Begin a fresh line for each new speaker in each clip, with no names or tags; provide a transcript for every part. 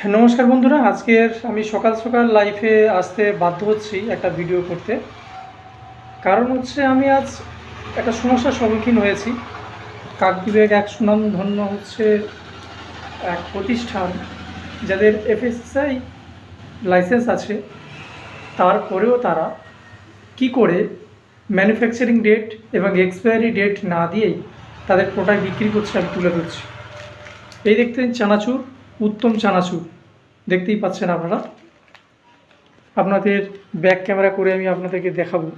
হ্যাঁ, নমস্কার বন্ধুরা। আজকের আমি সকাল সকাল লাইফে আসতে বাধ্য হচ্ছি একটা ভিডিও করতে। কারণ হচ্ছে আমি আজ একটা সমস্যার সম্মুখীন হয়েছি। কাকদ্বীপের এক সুনামধন্য হচ্ছে এক প্রতিষ্ঠান যাদের এফএসআই লাইসেন্স আছে। তারপরেও তারা কি করে ম্যানুফ্যাকচারিং ডেট এবং এক্সপায়ারি ডেট না দিয়েই তাদের প্রোডাক্ট বিক্রি করছে আমি তুলে ধরছি। এই দেখতেন চানাচুর। উত্তম চানাচুর দেখতেই পাচ্ছেন আপনারা। আপনাদের ব্যাক ক্যামেরা করে আমি আপনাদেরকে দেখাবো।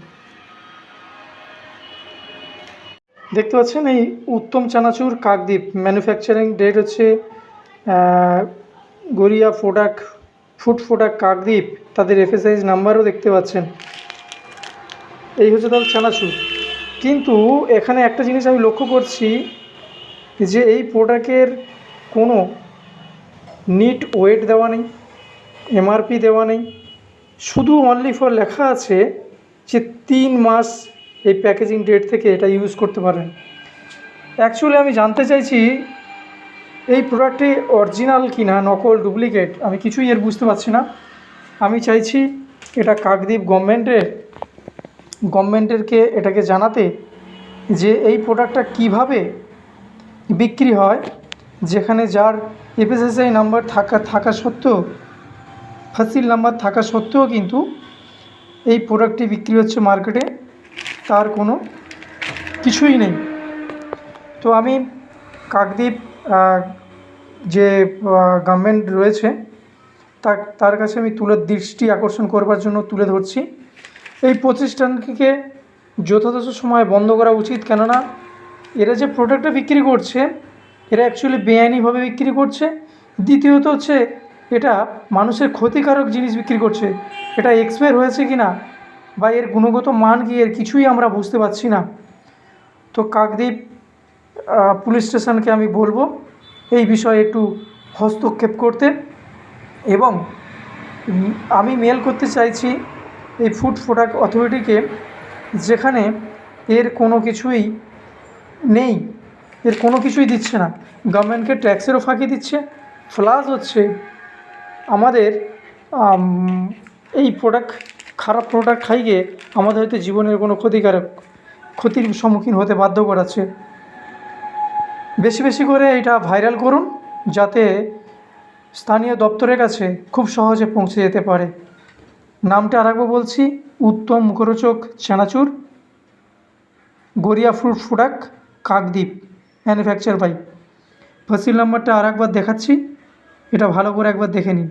দেখতে পাচ্ছেন এই উত্তম চানাচুর কাকদ্বীপ। ম্যানুফ্যাকচারিং ডেট হচ্ছে Garia product food product Kakdwip. তাদের এফএসআইজ নাম্বারও দেখতে পাচ্ছেন। এই হচ্ছে তাহলে চানাচুর কিন্তু এখানে একটা জিনিস আমি লক্ষ্য করছি যে এই প্রোডাক্টের কোনো নিট ওয়েট দেওয়া নেই এমআরপি দেওয়া নেই, শুধু অনলি ফর লেখা আছে যে তিন মাস এই প্যাকেজিং ডেট থেকে এটা ইউজ করতে পারেন অ্যাকচুয়ালি আমি জানতে চাইছি এই প্রোডাক্টটি অরিজিনাল কি না নকল ডুপ্লিকেট আমি কিছুই এর বুঝতে পারছি না। আমি চাইছি এটা কাকদ্বীপ গভর্নমেন্টের গভর্নমেন্টেরকে এটাকে জানাতে যে এই প্রোডাক্টটা কীভাবে বিক্রি হয় যেখানে যার এফএসএসআই নাম্বার থাকা থাকা সত্ত্বেও ফাসিল নাম্বার থাকা সত্ত্বেও কিন্তু এই প্রোডাক্টটি বিক্রি হচ্ছে মার্কেটে তার কোনো কিছুই নেই। তো আমি কাকদ্বীপ যে গভর্নমেন্ট রয়েছে, তার তার কাছে আমি তুলে, দৃষ্টি আকর্ষণ করবার জন্য তুলে ধরছি। এই প্রতিষ্ঠানকে যথাযথ সময় বন্ধ করা উচিত, কেননা এরা যে প্রোডাক্টটা বিক্রি করছে এরা অ্যাকচুয়ালি বেআইনিভাবে বিক্রি করছে। দ্বিতীয়ত হচ্ছে, এটা মানুষের ক্ষতিকারক জিনিস বিক্রি করছে। এটা এক্সপায়ার হয়েছে কি না বা এর গুণগত মান কি, এর কিছুই আমরা বুঝতে পারছি না। তো কাকদ্বীপ পুলিশ স্টেশনকে আমি বলব এই বিষয়ে একটু হস্তক্ষেপ করতে। এবং আমি মেল করতে চাইছি এই ফুড প্রোডাক্ট অথরিটিকে যেখানে এর কোনো কিছুই নেই। এর কোনো কিছুই দিচ্ছে না। গভর্নমেন্টকে ট্যাক্সেরও ফাঁকি দিচ্ছে। প্লাস হচ্ছে আমাদের এই প্রোডাক্ট খারাপ প্রোডাক্ট খাই গিয়ে আমাদের হয়তো জীবনের কোনো ক্ষতিকারক ক্ষতির সম্মুখীন হতে বাধ্য করাচ্ছে। বেশি বেশি করে এটা ভাইরাল করুন যাতে স্থানীয় দপ্তরের কাছে খুব সহজে পৌঁছে যেতে পারে। নামটা আরেকবার বলছি, Uttam Mukhorochak, chanachur Garia fruit product Kakdwip. Manufacture পাই ফসিল নাম্বারটা আর একবার দেখাচ্ছি। এটা ভালো করে একবার দেখে নিন।